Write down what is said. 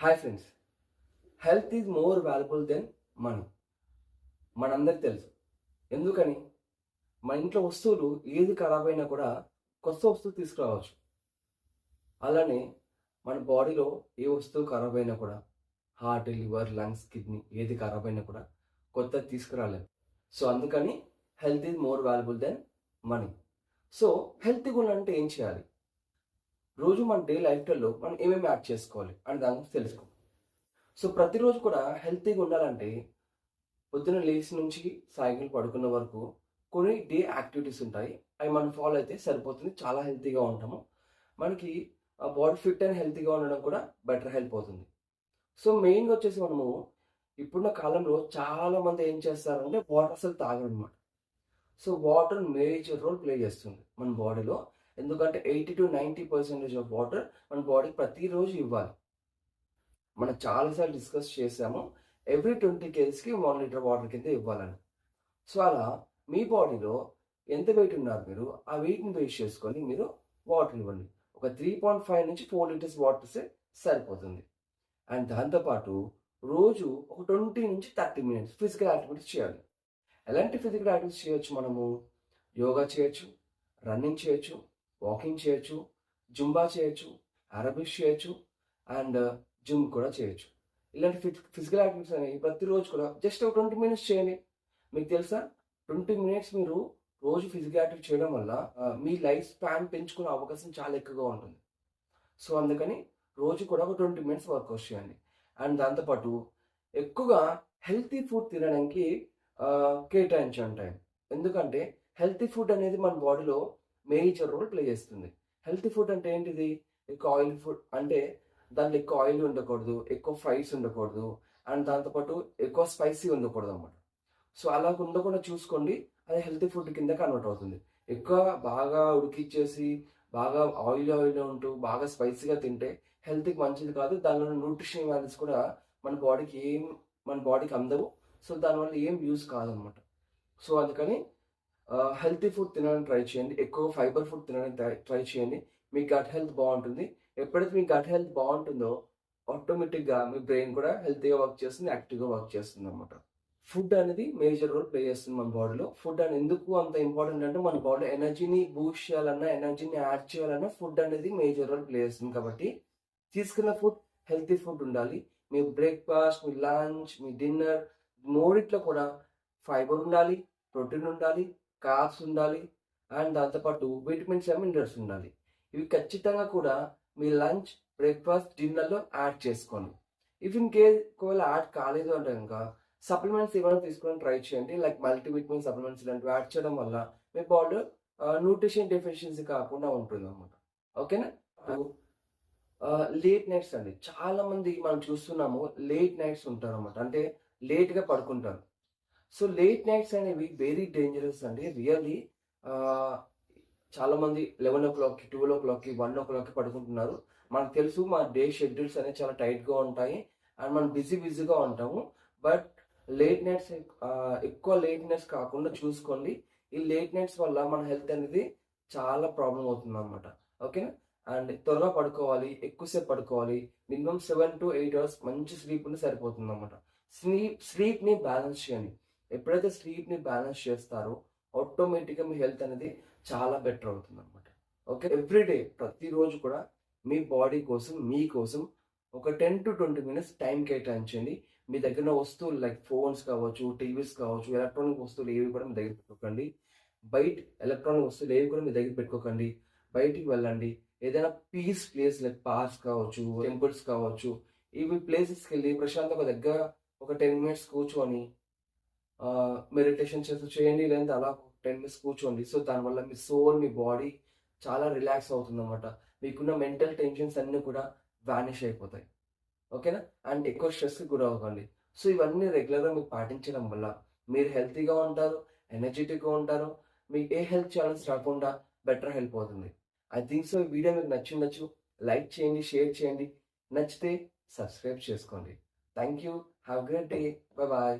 Hi friends health is more valuable than money మనందరికి తెలుసు. ఎందుకని? మన ఇంట్లో వస్తువులు ఏది ఖరాబ్ అయినా కూడా కొత్త వస్తువు తీసుకురావచ్చు. అలానే మన బాడీలో ఏ వస్తువు ఖరాబ్ అయినా కూడా హార్ట్ లివర్ లంగ్స్ కిడ్నీ ఏది ఖరాబ్ అయినా కూడా కొత్త తీసుకురాలేదు సో అందుకని health is more valuable than money so హెల్త్గా ఉండాలంటే ఏం చేయాలి? రోజు మన డే లైఫ్ మనం ఏమేమి యాడ్ చేసుకోవాలి అని దాని గురించి తెలుసుకో సో ప్రతిరోజు కూడా హెల్తీగా ఉండాలంటే పొద్దున లేచి నుంచి సాయంత్రం పడుకున్న వరకు కొన్ని డే యాక్టివిటీస్ ఉంటాయి. అవి మనం ఫాలో అయితే సరిపోతుంది. చాలా హెల్తీగా ఉంటాము. మనకి బాడీ ఫిట్ అండ్ హెల్తీగా ఉండడం కూడా బెటర్ హెల్ప్ అవుతుంది. సో మెయిన్గా వచ్చేసి మనము ఇప్పుడున్న కాలంలో చాలా మంది ఏం చేస్తారంటే వాటర్ అసలు తాగరు అనమాట so water major role play చేస్తుంది మన బాడీలో. ఎందుకంటే eighty to ninety percentage of water మన బాడీకి ప్రతిరోజు ఇవ్వాలి. మనం చాలాసార్లు డిస్కస్ చేసాము ఎవ్రీ ట్వంటీ కేజీస్కి వన్ లీటర్ వాటర్ కింద ఇవ్వాలని. సో అలా మీ బాడీలో ఎంత వెయిట్ ఉన్నారు మీరు ఆ వెయిట్ని బేస్ చేసుకొని మీరు వాటర్ ఇవ్వండి. ఒక త్రీ పాయింట్ ఫైవ్ నుంచి ఫోర్ లీటర్స్ వాటర్సే సరిపోతుంది. అండ్ దాంతోపాటు రోజు ఒక ట్వంటీ నుంచి థర్టీ మినిట్స్ ఫిజికల్ యాక్టివిటీస్ చేయాలి. ఎలాంటి ఫిజికల్ యాక్టివిటీస్ చేయొచ్చు మనము? యోగా చేయొచ్చు రన్నింగ్ చేయొచ్చు వాకింగ్ చేయొచ్చు జుంబా చేయొచ్చు అరబిక్స్ చేయొచ్చు అండ్ uh, జిమ్ కూడా చేయొచ్చు. ఇలాంటి ఫి ఫిజికల్ యాక్టివిటీస్ అనేవి ప్రతిరోజు కూడా జస్ట్ ఒక ట్వంటీ మినిట్స్ చేయండి. మీకు తెలుసా? ట్వంటీ మినిట్స్ మీరు రోజు ఫిజికల్ యాక్టివిటీ చేయడం వల్ల మీ లైఫ్ స్పాన్ పెంచుకునే అవకాశం చాలా ఎక్కువగా ఉంటుంది. సో అందుకని రోజు కూడా ఒక ట్వంటీ మినిట్స్ వర్కౌట్ చేయండి. అండ్ దాంతోపాటు ఎక్కువగా హెల్తీ ఫుడ్ తినడానికి కేటాయించండి టైం. ఎందుకంటే హెల్తీ ఫుడ్ అనేది మన బాడీలో మేజర్ రోల్ ప్లే చేస్తుంది. హెల్తీ ఫుడ్ అంటే ఏంటిది? ఎక్కువ ఆయిల్ ఫుడ్ అంటే దాంట్లో ఎక్కువ ఆయిల్ ఉండకూడదు ఎక్కువ ఫ్రైస్ ఉండకూడదు అండ్ దాంతోపాటు ఎక్కువ స్పైసీ ఉండకూడదు అనమాట సో అలా ఉండకుండా చూసుకోండి అది హెల్తీ ఫుడ్ కింద కన్వర్ట్ అవుతుంది. ఎక్కువ బాగా ఉడికిచ్చేసి బాగా ఆయిల్ ఆయిల్ ఉంటూ బాగా స్పైసీగా తింటే హెల్త్కి మంచిది కాదు. దానిలో న్యూట్రిషన్ వాల్యూస్ కూడా మన బాడీకి ఏం మన బాడీకి అందవు. సో దానివల్ల ఏం యూస్ కాదనమాట సో అందుకని హెల్తీ ఫుడ్ తినడానికి ట్రై చేయండి. ఎక్కువ ఫైబర్ ఫుడ్ తినడానికి ట్రై చేయండి. మీ గట్ హెల్త్ బాగుంటుంది. ఎప్పుడైతే మీ గట్ హెల్త్ బాగుంటుందో ఆటోమేటిక్గా మీ బ్రెయిన్ కూడా హెల్తీగా వర్క్ చేస్తుంది యాక్టివ్గా వర్క్ చేస్తుంది అనమాట ఫుడ్ అనేది మేజర్ రోల్ ప్లే చేస్తుంది మన బాడీలో ఫుడ్ అనేది ఎందుకు అంత ఇంపార్టెంట్ అంటే మన బాడీలో ఎనర్జీని బూస్ట్ చేయాలన్నా ఎనర్జీని యాడ్ చేయాలన్నా ఫుడ్ అనేది మేజర్ రోల్ ప్లే చేస్తుంది కాబట్టి తీసుకున్న ఫుడ్ హెల్తీ ఫుడ్ ఉండాలి. మీ బ్రేక్ఫాస్ట్ మీ లంచ్ మీ డిన్నర్ మూడిట్లో కూడా ఫైబర్ ఉండాలి ప్రోటీన్ ఉండాలి కార్బ్స్ ఉండాలి అండ్ దాంతోపాటు విటమిన్స్ అండ్ మినరల్స్ ఉండాలి. ఇవి ఖచ్చితంగా కూడా మీ లంచ్ బ్రేక్ఫాస్ట్ డిన్నర్లో యాడ్ చేసుకోండి. ఇఫ్ ఇన్ కేస్ ఒకవేళ యాడ్ కాలేదు అంటే కనుక సప్లిమెంట్స్ ఏమైనా తీసుకొని ట్రై చేయండి. లైక్ మల్టీవిటమిన్ సప్లిమెంట్స్ ఇలాంటివి యాడ్ చేయడం వల్ల మీ బాడీ న్యూట్రిషన్ డెఫిషియన్సీ కాకుండా ఉంటుంది అనమాట ఓకేనా లేట్ నైట్స్ అండి. చాలా మంది మనం చూస్తున్నాము లేట్ నైట్స్ ఉంటారు అనమాట అంటే లేట్గా పడుకుంటారు. సో లేట్ నైట్స్ అనేవి వెరీ డేంజరస్ అండి. రియల్లీ చాలా మంది లెవెన్ ఓ క్లాక్కి ట్వెల్వ్ ఓ క్లాక్కి వన్ ఓ క్లాక్కి పడుకుంటున్నారు. మనకు తెలుసు మన డే షెడ్యూల్స్ అనేవి చాలా టైట్గా ఉంటాయి అండ్ మనం బిజీ బిజీగా ఉంటాము. బట్ లేట్ నైట్స్ ఎక్కువ లేట్ నైట్స్ కాకుండా చూసుకోండి. ఈ లేట్ నైట్స్ వల్ల మన హెల్త్ అనేది చాలా ప్రాబ్లం అవుతుంది అనమాట ఓకేనా? అండ్ త్వరగా పడుకోవాలి ఎక్కువసేపు పడుకోవాలి minimum seven to eight hours మంచి స్లీప్ ఉంటే సరిపోతుంది అనమాట స్లీప్ స్లీప్ని బ్యాలెన్స్ చేయండి. ఎప్పుడైతే స్లీప్ని బ్యాలెన్స్ చేస్తారో ఆటోమేటిక్గా మీ హెల్త్ అనేది చాలా బెటర్ అవుతుంది అనమాట ఓకే ఎవ్రీడే ప్రతిరోజు కూడా మీ బాడీ కోసం మీ కోసం ఒక ten to twenty minutes time కేటాయించండి. మీ దగ్గర వస్తువులు లైక్ ఫోన్స్ కావచ్చు టీవీస్ కావచ్చు ఎలక్ట్రానిక్ వస్తువులు ఏవి కూడా మీ దగ్గర పెట్టుకోకండి. బయట ఎలక్ట్రానిక్ వస్తువులు ఏవి కూడా మీ దగ్గర పెట్టుకోకండి. బయటికి వెళ్ళండి. ఏదైనా పీస్ ప్లేస్ లైక్ పార్క్స్ కావచ్చు టెంపుల్స్ కావచ్చు ఇవి ప్లేసెస్కి వెళ్ళి ప్రశాంతంగా దగ్గర ఒక టెన్ మినిట్స్ కూర్చొని మెడిటేషన్ చేస్తూ చేయండి లేదంటే అలా టెన్ మినిట్స్ కూర్చోండి. సో దానివల్ల మీ సోల్ మీ బాడీ చాలా రిలాక్స్ అవుతుంది అనమాట మీకున్న మెంటల్ టెన్షన్స్ అన్నీ కూడా వ్యానిష్ అయిపోతాయి. ఓకేనా? అండ్ ఎక్కువ స్ట్రెస్కి గురవ్వకండి. సో ఇవన్నీ రెగ్యులర్గా మీకు పాటించడం వల్ల మీరు హెల్తీగా ఉంటారు ఎనర్జెటిక్గా ఉంటారు మీకు ఏ హెల్త్ ఛాలెంజ్ రాకుండా బెటర్ హెల్ప్ అవుతుంది. ఐ థింక్ సో ఈ వీడియో మీకు నచ్చిండొచ్చు. లైక్ చేయండి షేర్ చేయండి. నచ్చితే సబ్స్క్రైబ్ చేసుకోండి. Thank you have great day. Bye bye.